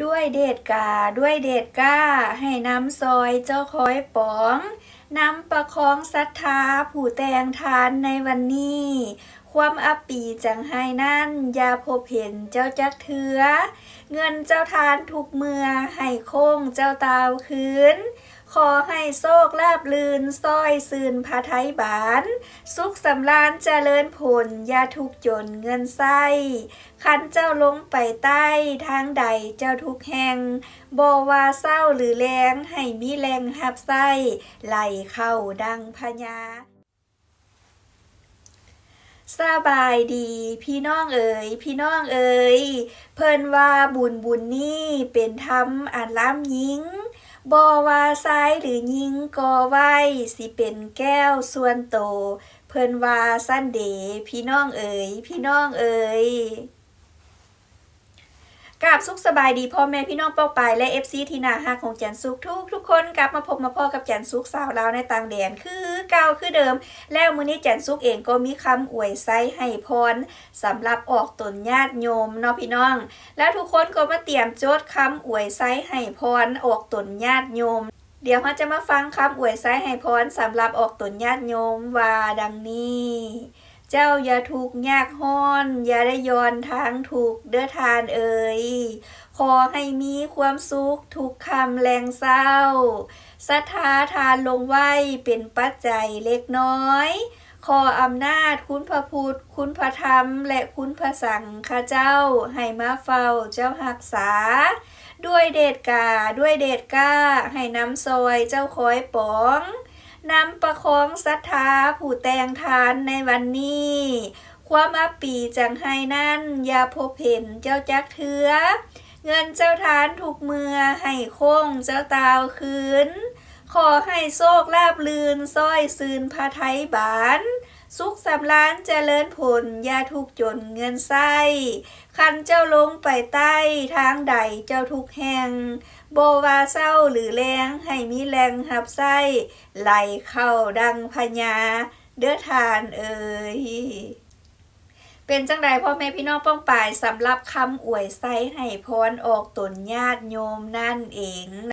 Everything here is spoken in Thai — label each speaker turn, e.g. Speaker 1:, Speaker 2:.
Speaker 1: ด้วยเดชกา ด้วยเดชก้า ให้น้ำซอยเจ้าคอยป๋อง นำประคองศรัทธาผู้แต่งทานในวันนี้ ความอัปีจังให้นั่นอย่าพบเห็นเจ้าจักเถือ เงินเจ้าทานทุกเมื่อให้คงเจ้าตาวคืน ขอให้โชคลาบลืนซ้อยซืนพาไทยบาน สุขสำราญเจริญผลอย่าทุกจนเงินไส้คันเจ้าลงไปใต้ทางใดเจ้าทุกแห่งบ่ว่าเศร้าหรือแรงให้มีแรงหับไส้ไหลเข้าดังพญาสบายดี พี่น้องเอ๋ยพี่น้องเอ๋ยเพิ่นว่าบุญบุญนี่เป็นธรรมอันล้ำยิงบ่ว่าซ้ายหรือยิงก็ไว้สิเป็นแก้วส่วนโต เพิ่นว่าสั้นเดพี่น้องเอ๋ยพี่น้องเอ๋ย กราบสุขสบายดีพ่อแม่พี่น้องเป้าปายและ FC ที่นาฮักของแจนสุขทุกทุกคนกลับมาพบมาพ่อกับแจนสุขสาวลาวในต่างแดนคือเก่าคือเดิม แล้วมื้อนี้แจนสุกเองก็มีคำอวยไซให้พรสำหรับออกตนญาติโยมเนาะพี่น้อง แล้วทุกคนก็มาเตรียมโจทย์คำอวยไซให้พรออกตนญาติโยม เดี๋ยวเราจะมาฟังคำอวยไซให้พรสำหรับออกตนญาติโยมว่าดังนี้ เจ้าอย่าถูกยากห้อน อย่าได้ย้อนทางถูกเด้อทานเอ่ยขอให้มีความสุขทุกคำแรงเศร้าศรัทธาทานลงไว้เป็นปัจจัยเล็กน้อยขออำนาจคุณพระพุทธ คุณพระธรรม และคุณพระสังฆเจ้า ให้มาเฝ้าเจ้าหักษา ด้วยเดชกา ด้วยเดชก้า ให้น้ำซอยเจ้าคอยป๋อง นำประคองศรัทธาผู้แต่งทานในวันนี้ ความอับปีจังให้นั่น อย่าพบเห็นเจ้าจักเถือ เงินเจ้าทานทุกเมื่อให้โค้งเจ้าตาวคืน ขอให้โชคลาบลืนซ้อยซืนพาไทยบาน สุขสำล้านเจริญผลยาทุกจนเงินไส้คันเจ้าลงไปใต้ทางใดเจ้าทุกแห่งโบวาเศร้าหรือแรงให้มีแรงหับไส้ไหลเข้าดังพญาเด้อทานเอ่ยเป็นจังใดพ่อแม่พี่น้องป้องปายสำหรับคำอวยไซให้พรออกตนญาติโยมนั่นเอง